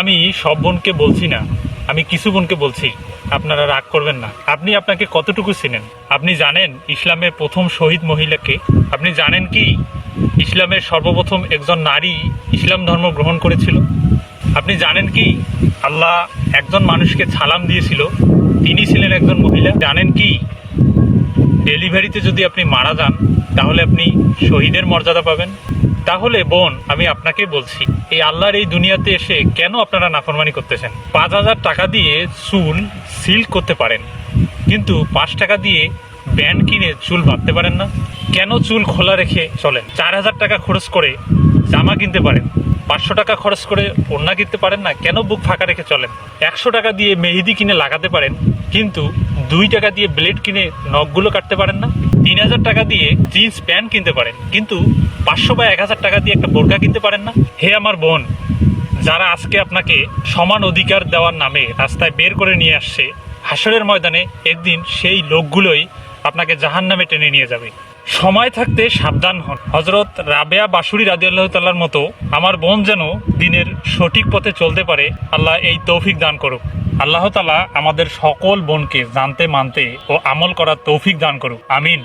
আমি সব বোনকে বলছি না। আমি কিছু বোনকে বলছি, আপনারা রাগ করবেন না। আপনি আপনাকে কতটুকু চিনেন? আপনি জানেন ইসলামের প্রথম শহীদ মহিলাকে? আপনি জানেন কি ইসলামের সর্বপ্রথম একজন নারী ইসলাম ধর্ম গ্রহণ করেছিল? আপনি জানেন কি আল্লাহ একজন মানুষকে ছালাম দিয়েছিল? তিনি ছিলেন একজন মহিলা। জানেন কি ডেলিভারিতে যদি আপনি মারা যান, তাহলে আপনি শহীদের মর্যাদা পাবেন? তাহলে বোন, আমি আপনাকে বলছি, এই আল্লাহর এই দুনিয়াতে এসে কেন আপনারা নাফরমানি করতেছেন? পাঁচ হাজার টাকা দিয়ে চুল সিল করতে পারেন, কিন্তু পাঁচ টাকা দিয়ে ব্যান্ড কিনে চুল বাঁধতে পারেন না? কেন চুল খোলা রেখে চলেন? চার হাজার টাকা খরচ করে জামা কিনতে পারেন। পাঁচশো টাকা খরচ করে ওড়না কিনতে পারেন না? কেন বুক ফাঁকা রেখে চলেন? একশো টাকা দিয়ে মেহেদি কিনে লাগাতে পারেন, কিন্তু দুই টাকা দিয়ে ব্লেড কিনে নখগুলো কাটতে পারেন না? তিন হাজার টাকা দিয়ে জিন্স, প্যান্ট কিনতে পারেন, কিন্তু পাঁচশো বা এক হাজার টাকা দিয়ে একটা বোরকা কিনতে পারেন না? হে আমার বোন, যারা আজকে আপনাকে সমান অধিকার দেওয়ার নামে রাস্তায় বের করে নিয়ে আসছে হাসরের ময়দানে একদিন সেই লোকগুলোই আপনাকে জাহান নামে টেনে নিয়ে যাবে। সময় থাকতে সাবধান হন। হজরত রাবেয়া বাসুরি রাজি আল্লাহ তাল্লার মতো আমার বোন যেন দিনের সঠিক পথে চলতে পারে, আল্লাহ এই তৌফিক দান করুক। আল্লাহ তালা আমাদের সকল বোনকে জানতে, মানতে ও আমল করার তৌফিক দান করুক। আমিন।